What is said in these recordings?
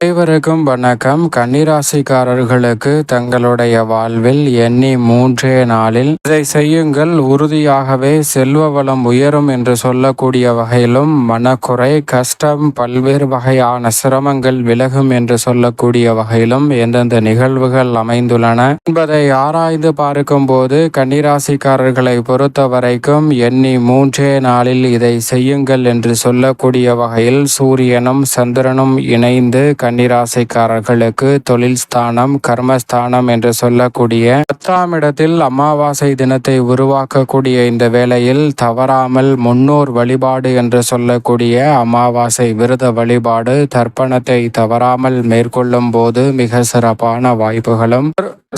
அனைவருக்கும் வணக்கம். கன்னிராசிக்காரர்களுக்கு தங்களுடைய வாழ்வில் எண்ணி மூன்றே நாளில் இதை செய்யுங்கள். உறுதியாகவே செல்வ வளம் உயரும் என்று சொல்லக்கூடிய வகையிலும் மனக்குறை கஷ்டம் பல்வேறு வகையான சிரமங்கள் விலகும் என்று சொல்லக்கூடிய வகையிலும் எந்தெந்த நிகழ்வுகள் அமைந்துள்ளன என்பதை ஆராய்ந்து பார்க்கும் போது கன்னிராசிக்காரர்களை பொறுத்த வரைக்கும் எண்ணி மூன்றே நாளில் இதை செய்யுங்கள் என்று சொல்லக்கூடிய வகையில் சூரியனும் சந்திரனும் இணைந்து கன்னிராசிக்காரர்களுக்கு தொழில் ஸ்தானம் கர்மஸ்தானம் என்று சொல்லக்கூடிய பத்தாம் இடத்தில் அமாவாசை தினத்தை உருவாக்கக்கூடிய இந்த வேளையில் தவறாமல் முன்னோர் வழிபாடு என்று சொல்லக்கூடிய அமாவாசை விரத வழிபாடு தர்ப்பணத்தை தவறாமல் மேற்கொள்ளும் போது மிக சிறப்பான வாய்ப்புகளும்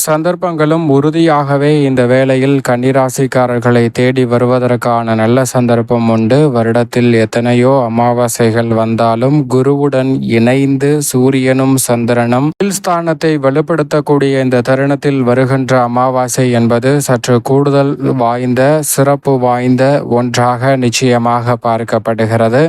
சந்தர்ப்பங்களும் உறுதியாகவே இந்த வேளையில் கன்னிராசிக்காரர்களை தேடி வருவதற்கான நல்ல சந்தர்ப்பம் உண்டு. வருடத்தில் எத்தனையோ அமாவாசைகள் வந்தாலும் குருவுடன் இணைந்து சூரியனும் சந்திரனும் ஸ்தானத்தை வலுப்படுத்தக்கூடிய இந்த தருணத்தில் வருகின்ற அமாவாசை என்பது சற்று கூடுதல் வாய்ந்த சிறப்பு வாய்ந்த ஒன்றாக நிச்சயமாக பார்க்கப்படுகிறது.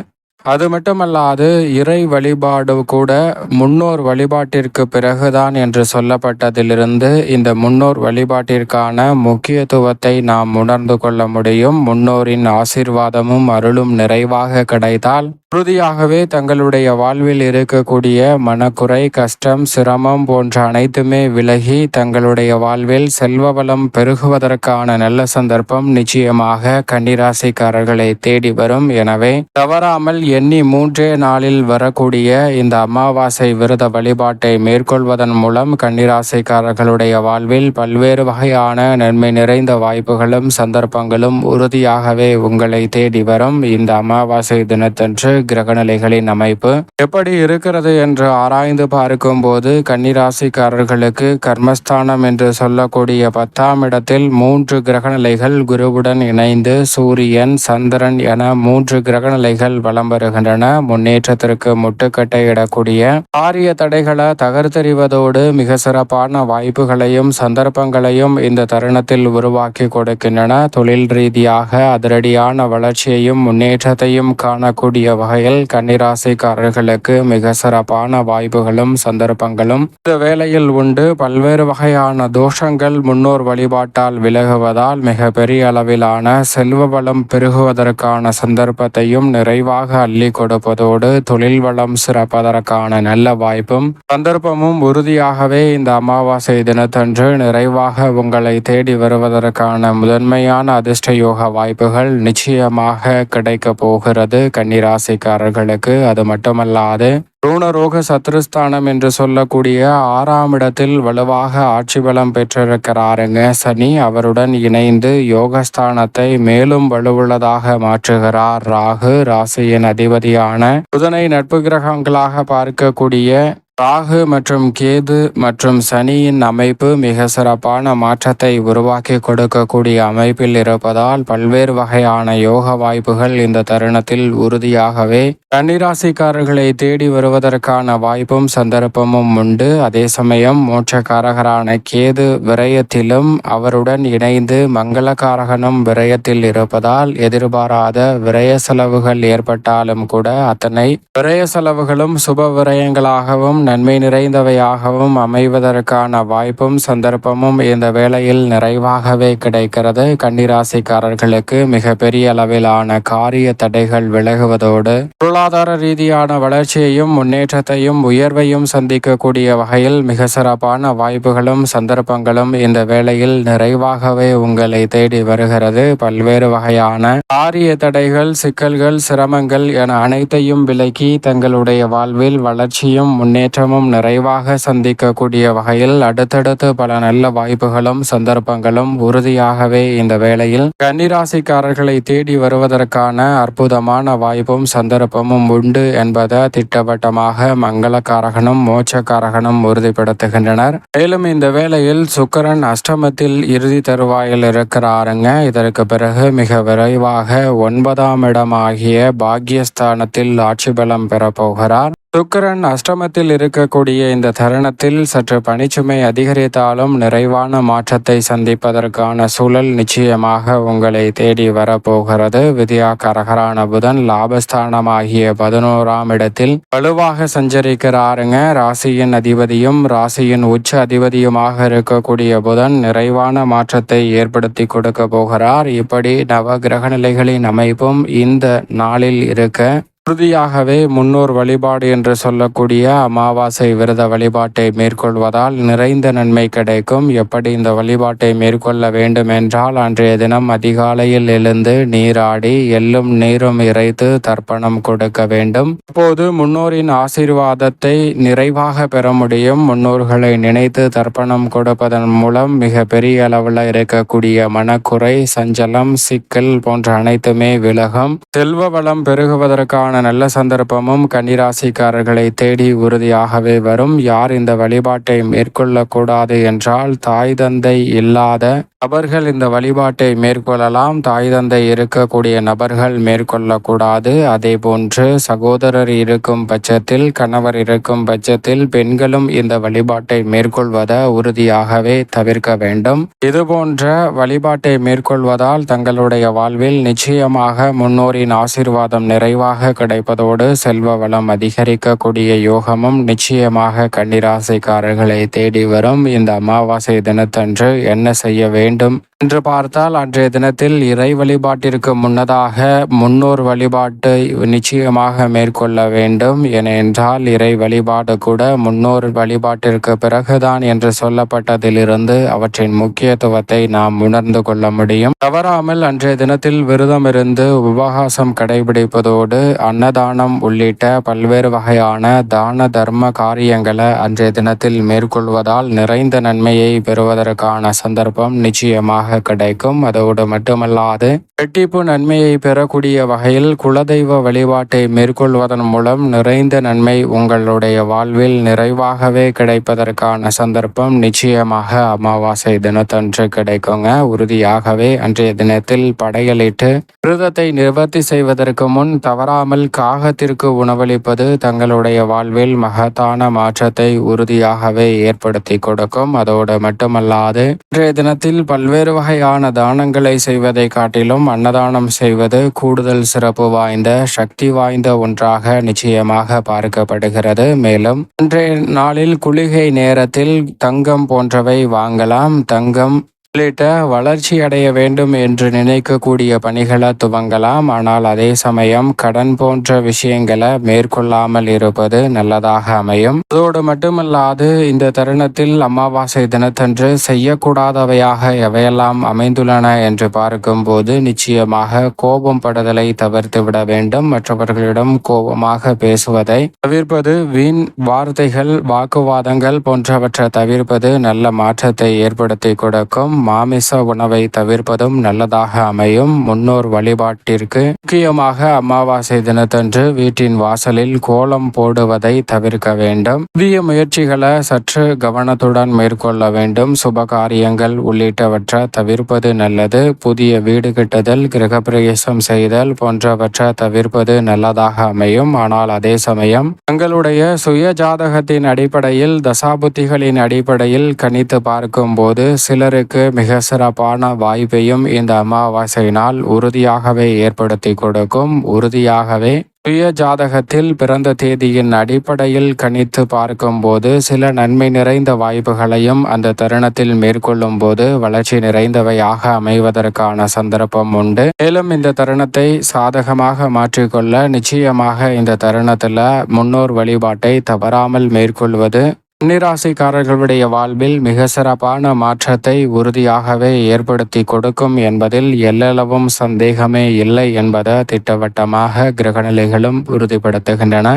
அது மட்டுமல்லாது இறை வழிபாடு கூட முன்னோர் வழிபாட்டிற்கு பிறகுதான் என்று சொல்லப்பட்டதிலிருந்து இந்த முன்னோர் வழிபாட்டிற்கான முக்கியத்துவத்தை நாம் உணர்ந்து கொள்ள முடியும். முன்னோரின் ஆசிர்வாதமும் அருளும் நிறைவாக கிடைத்தால் உறுதியாகவே தங்களுடைய வாழ்வில் இருக்கக்கூடிய மனக்குறை கஷ்டம் சிரமம் போன்ற அனைத்துமே விலகி தங்களுடைய வாழ்வில் செல்வ வளம் பெருகுவதற்கான நல்ல சந்தர்ப்பம் நிச்சயமாக கன்னிராசிக்காரர்களை தேடி வரும். எனவே தவறாமல் எண்ணி மூன்றே நாளில் வரக்கூடிய இந்த அமாவாசை விரத வழிபாட்டை மேற்கொள்வதன் மூலம் கன்னிராசிக்காரர்களுடைய வாழ்வில் பல்வேறு வகையான நன்மை நிறைந்த வாய்ப்புகளும் சந்தர்ப்பங்களும் உறுதியாகவே உங்களை தேடி வரும். இந்த அமாவாசை தினத்தன்று கிரகநிலைகளின் அமைப்பு. எப்படி இருக்கிறது என்று ஆராய்ந்து பார்க்கும் போது கன்னிராசிக்காரர்களுக்கு கர்மஸ்தானம் என்று சொல்லக்கூடிய பத்தாம் இடத்தில் மூன்று கிரகநிலைகள் குருவுடன் இணைந்து சூரியன் சந்திரன் என மூன்று கிரகநிலைகள் வலம் வருகின்றன. முன்னேற்றத்திற்கு முட்டுக்கட்டை இடக்கூடிய ஆரிய தடைகளை தகர்த்தெறிவதோடு மிக சிறப்பான வாய்ப்புகளையும் சந்தர்ப்பங்களையும் இந்த தருணத்தில் உருவாக்கி கொடுக்கின்றன. தொழில் ரீதியாக அதிரடியான வளர்ச்சியையும் முன்னேற்றத்தையும் காணக்கூடிய வகை வகையில் கன்னிராசிக்காரர்களுக்கு மிக சிறப்பான வாய்ப்புகளும் சந்தர்ப்பங்களும். இந்த வேளையில் உண்டு. பல்வேறு வகையான தோஷங்கள் முன்னோர் வழிபாட்டால் விலகுவதால் மிக பெரிய அளவிலான செல்வ வளம் பெருகுவதற்கான சந்தர்ப்பத்தையும் நிறைவாக அள்ளி கொடுப்பதோடு தொழில் வளம் சிறப்பதற்கான நல்ல வாய்ப்பும் சந்தர்ப்பமும் உறுதியாகவே இந்த அமாவாசை தினத்தன்று நிறைவாக உங்களை தேடி வருவதற்கான முதன்மையான அதிர்ஷ்ட யோக வாய்ப்புகள் நிச்சயமாக கிடைக்க போகிறது கன்னிராசி ராசிக்காரர்களுக்கு அது மட்டுமல்லாது ருணரோக சத்ருஸ்தானம் என்று சொல்லக்கூடிய ஆறாம் இடத்தில் வலுவாக ஆட்சி பலம் பெற்றிருக்கிறாருங்க. சனி அவருடன் இணைந்து யோகஸ்தானத்தை மேலும் வலுவுள்ளதாக மாற்றுகிறார். ராகு ராசியின் அதிபதியான புதனை நட்பு கிரகங்களாக பார்க்கக்கூடிய ராகு மற்றும் கேது மற்றும் சனியின் அமைப்பு மிக சிறப்பான மாற்றத்தை உருவாக்கி கொடுக்கக்கூடிய அமைப்பில் இருப்பதால் பல்வேறு வகையான யோக வாய்ப்புகள் இந்த தருணத்தில் உறுதியாகவே கன்னிராசிக்காரர்களை தேடி வருவதற்கான வாய்ப்பும் சந்தர்ப்பமும் உண்டு. அதே சமயம் மோட்சக்காரகரான கேது விரயத்திலும் அவருடன் இணைந்து மங்களக்காரகனும் விரயத்தில் இருப்பதால் எதிர்பாராத விரய செலவுகள் ஏற்பட்டாலும் கூட அத்தனை விரய செலவுகளும் சுப விரயங்களாகவும் நன்மை நிறைந்தவையாகவும் அமைவதற்கான வாய்ப்பும் சந்தர்ப்பமும் இந்த வேளையில் நிறைவாகவே கிடைக்கிறது. கன்னிராசிக்காரர்களுக்கு மிக பெரிய அளவிலான காரிய தடைகள் விலகுவதோடு பொருளாதார ரீதியான வளர்ச்சியையும் முன்னேற்றத்தையும் உயர்வையும் சந்திக்கக்கூடிய வகையில் மிக சிறப்பான வாய்ப்புகளும் சந்தர்ப்பங்களும் இந்த வேளையில் நிறைவாகவே உங்களை தேடி வருகிறது. பல்வேறு வகையான காரிய தடைகள் சிக்கல்கள் சிரமங்கள் என அனைத்தையும் விலக்கி தங்களுடைய வாழ்வில் வளர்ச்சியும் முன்னேற்றமும் நிறைவாக சந்திக்கக்கூடிய வகையில் அடுத்தடுத்து பல நல்ல வாய்ப்புகளும் சந்தர்ப்பங்களும் உறுதியாகவே இந்த வேளையில் கன்னிராசிக்காரர்களை தேடி வருவதற்கான அற்புதமான வாய்ப்பும் சந்தர்ப்பமும் உண்டு என்பதை திட்டவட்டமாக மங்களக்காரகனும் மோட்சக்காரகனும் உறுதிப்படுத்துகின்றனர். மேலும் இந்த வேளையில் சுக்கரன் அஷ்டமத்தில் இறுதி தருவாயில் இருக்கிறாருங்க. இதற்கு பிறகு மிக விரைவாக ஒன்பதாம் இடமாகிய பாக்யஸ்தானத்தில் ஆட்சி பலம் பெறப்போகிறார் சுக்கரன் அஷ்டமத்தில் இருக்கக்கூடிய இந்த தருணத்தில் சற்று பணிச்சுமை அதிகரித்தாலும் நிறைவான மாற்றத்தை சந்திப்பதற்கான சூழல் நிச்சயமாக உங்களை தேடி வரப்போகிறது. வித்யா கரகரான புதன் லாபஸ்தானமாகிய பதினோராம் இடத்தில் வலுவாக சஞ்சரிக்கிறாருங்க. ராசியின் அதிபதியும் ராசியின் உச்ச அதிபதியுமாக இருக்கக்கூடிய புதன் நிறைவான மாற்றத்தை ஏற்படுத்தி கொடுக்க போகிறார். இப்படி நவ கிரக நிலைகளின் அமைப்பும் இந்த நாளில் இருக்க உறுதியாகவே முன்னோர் வழிபாடு என்று சொல்லக்கூடிய அமாவாசை விரத வழிபாட்டை மேற்கொள்வதால் நிறைந்த நன்மை கிடைக்கும். எப்படி இந்த வழிபாட்டை மேற்கொள்ள வேண்டும் என்றால் அன்றைய தினம் அதிகாலையில் எழுந்து நீராடி எள்ளும் நீரும் இறைத்து தர்ப்பணம் கொடுக்க வேண்டும். அப்போது முன்னோரின் ஆசீர்வாதத்தை நிறைவாக பெற முடியும். முன்னோர்களை நினைத்து தர்ப்பணம் கொடுப்பதன் மூலம் மிக பெரிய அளவில் இருக்கக்கூடிய மனக்குறை சஞ்சலம் சிக்கல் போன்ற அனைத்துமே விலகும். செல்வ வளம் பெருகுவதற்கான இதற்கான நல்ல சந்தர்ப்பமும் கன்னிராசிக்காரர்களை தேடி உறுதியாகவே வரும். யார் இந்த வழிபாட்டை மேற்கொள்ளக்கூடாது என்றால் தாய் தந்தை இல்லாத நபர்கள் இந்த வழிபாட்டை மேற்கொள்ளலாம். தாய் தந்தை இருக்கக்கூடிய நபர்கள் மேற்கொள்ளக்கூடாது. அதே போன்று சகோதரர் இருக்கும் பட்சத்தில் கணவர் இருக்கும் பட்சத்தில் பெண்களும் இந்த வழிபாட்டை மேற்கொள்வத உறுதியாகவே தவிர்க்க வேண்டும். இது போன்ற வழிபாட்டை மேற்கொள்வதால் தங்களுடைய வாழ்வில் நிச்சயமாக முன்னோரின் ஆசிர்வாதம் நிறைவாக கிடைப்பதோடு செல்வ வளம் அதிகரிக்கக்கூடிய யோகமும் நிச்சயமாக கன்னிராசிக்காரர்களை தேடி வரும். இந்த அமாவாசை தினத்தன்று என்ன செய்ய வேண்டும் என்று பார்த்தால் அன்றைய தினத்தில் இறை வழிபாட்டிற்கு முன்னதாக முன்னோர் வழிபாட்டை நிச்சயமாக மேற்கொள்ள வேண்டும். ஏனென்றால் இறை வழிபாடு கூட முன்னோர் வழிபாட்டிற்கு பிறகுதான் என்று சொல்லப்பட்டதிலிருந்து அவற்றின் முக்கியத்துவத்தை நாம் உணர்ந்து கொள்ள முடியும். தவறாமல் அன்றைய தினத்தில் விரதம் இருந்து உபகாசம் கடைபிடிப்பதோடு அன்னதானம் உள்ளிட்ட பல்வேறு வகையான தான தர்ம காரியங்களை அன்றைய தினத்தில் மேற்கொள்வதால் நிறைந்த நன்மையை பெறுவதற்கான சந்தர்ப்பம் நிச்சயமாக கிடைக்கும். அதோடு மட்டுமல்லாது வெட்டிப்பு நன்மையை பெறக்கூடிய வகையில் குலதெய்வ வழிபாட்டை மேற்கொள்வதன் மூலம் நிறைந்த நன்மை உங்களுடைய வாழ்வில் நிறைவாகவே கிடைப்பதற்கான சந்தர்ப்பம் நிச்சயமாக அமாவாசை தினத்தன்று கிடைக்குங்க. உறுதியாகவே அன்றைய தினத்தில் படையலிட்டு விரதத்தை நிவர்த்தி செய்வதற்கு முன் தவறாமல் காகத்திற்கு உணவளிப்பது தங்களுடைய வாழ்வில் மகத்தான மாற்றத்தை உறுதியாகவே ஏற்படுத்தி கொடுக்கும். அதோடு மட்டுமல்லாது இன்றைய தினத்தில் பல்வேறு வகையான தானங்களை செய்வதை காட்டிலும் அன்னதானம் செய்வது கூடுதல் சிறப்பு வாய்ந்த சக்தி வாய்ந்த ஒன்றாக நிச்சயமாக பார்க்கப்படுகிறது. மேலும் இன்றைய நாளில் குளிகை நேரத்தில் தங்கம் போன்றவை வாங்கலாம். தங்கம் உள்ளிட்ட வளர்ச்சி அடைய வேண்டும் என்று நினைக்கக்கூடிய பணிகளை துவங்கலாம். ஆனால் அதே சமயம் கடன் போன்ற விஷயங்களை மேற்கொள்ளாமல் இருப்பது நல்லதாக அமையும். அதோடு மட்டுமல்லாது இந்த தருணத்தில் அமாவாசை தினத்தன்று செய்யக்கூடாதவையாக எவையெல்லாம் அமைந்துள்ளன என்று பார்க்கும்போது நிச்சயமாக கோபம் படுதலை தவிர்த்து விட வேண்டும். மற்றவர்களிடம் கோபமாக பேசுவதை தவிர்ப்பது வீண் வார்த்தைகள் வாக்குவாதங்கள் போன்றவற்றை தவிர்ப்பது நல்ல மாற்றத்தை ஏற்படுத்தி கொடுக்கும். மாமிச உணவை தவிர்ப்பதும் நல்லதாக அமையும். முன்னோர் வழிபாட்டிற்கு முக்கியமாக அமாவாசை தினத்தன்று வீட்டின் வாசலில் கோலம் போடுவதை தவிர்க்க வேண்டும். புதிய முயற்சிகளை சற்று கவனத்துடன் மேற்கொள்ள வேண்டும். சுப காரியங்கள் உள்ளிட்டவற்றை தவிர்ப்பது நல்லது. புதிய வீடு கட்டுதல் கிரகப்பிரவேசம் செய்தல் போன்றவற்றை தவிர்ப்பது நல்லதாக அமையும். ஆனால் அதே சமயம் தங்களுடைய சுய ஜாதகத்தின் அடிப்படையில் தசாபுத்திகளின் அடிப்படையில் கணித்து பார்க்கும்போது சிலருக்கு மிக சிறப்பான வாய்ப்பையும் இந்த அமாவாசை நாள் உறுதியாகவே ஏற்படுத்தி கொடுக்கும். உறுதியாகவே சுய ஜாதகத்தில் பிறந்த தேதியின் அடிப்படையில் கணித்து பார்க்கும்போது சில நன்மை நிறைந்த வாய்ப்புகளையும் அந்த தருணத்தில் மேற்கொள்ளும் போது வளர்ச்சி நிறைந்தவையாக அமைவதற்கான சந்தர்ப்பம் உண்டு. மேலும் இந்த தருணத்தை சாதகமாக மாற்றிக்கொள்ள நிச்சயமாக இந்த தருணத்தில் முன்னோர் வழிபாட்டை தவறாமல் மேற்கொள்வது கன்னிராசிக்காரர்களுடைய வாழ்வில் மிக சிறப்பான மாற்றத்தை உறுதியாகவே ஏற்படுத்தி கொடுக்கும் என்பதில் எல்லளவும் சந்தேகமே இல்லை என்பதை திட்டவட்டமாக கிரகநிலைகளும் உறுதிப்படுத்துகின்றன.